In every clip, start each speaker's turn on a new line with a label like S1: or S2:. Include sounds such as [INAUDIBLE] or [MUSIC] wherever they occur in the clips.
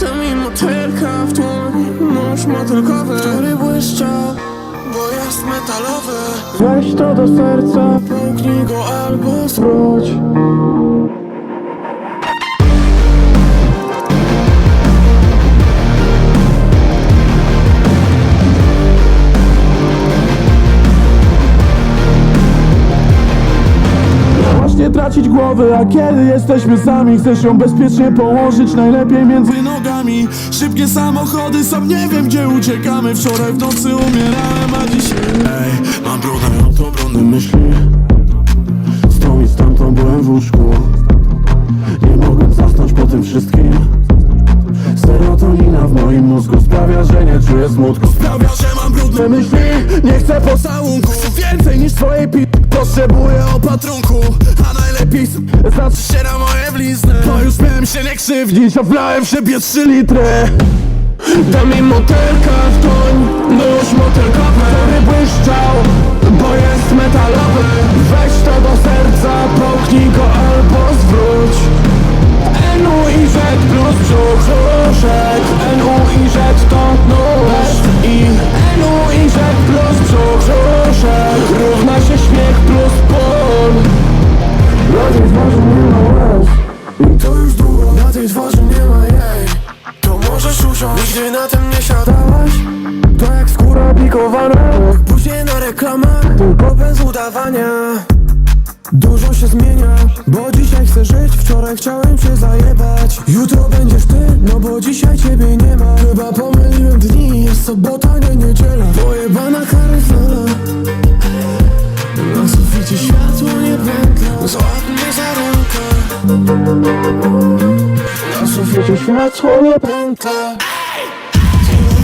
S1: To mi motylka w dłoni Nóż motylkowy, który błyszczał Bo jest metalowy. Weź to do serca Połknij go albo zwróć
S2: tracić głowy, a kiedy jesteśmy sami Chcesz ją bezpiecznie położyć, najlepiej między nogami. Szybkie samochody, sam nie wiem gdzie uciekamy. Wczoraj w nocy umierałem, a dziś Ej, mam brudne auto, brudne myśli. Z tą i z tamtą byłem w łóżku. Nie mogłem zasnąć po tym wszystkim. Serotonina w moim mózgu sprawia, że nie czuję smutku. Sprawia, że mam brudne myśli. Nie chcę pocałunku więcej niż twojej pi... Potrzebuję opatrunku A najlepiej s- znaczy się na moje blizny. Bo już miałem się nie krzywdzić A wlałem w siebie trzy litry.
S1: To mi motylka w dłoń Nóż motylkowy, który siadałaś? To jak skóra pikowana. Później na reklamach Tylko bez udawania. Dużo się zmienia Bo dzisiaj chcę żyć. Wczoraj chciałem cię zajebać. Jutro będziesz ty No bo dzisiaj ciebie nie ma. Chyba pomyliłem dni Jest sobota, nie niedziela. Pojebana karuzela Na suficie światło nie pętla. Złap mnie za rękę Na suficie światło nie pętla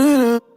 S1: Mm-hmm. [LAUGHS]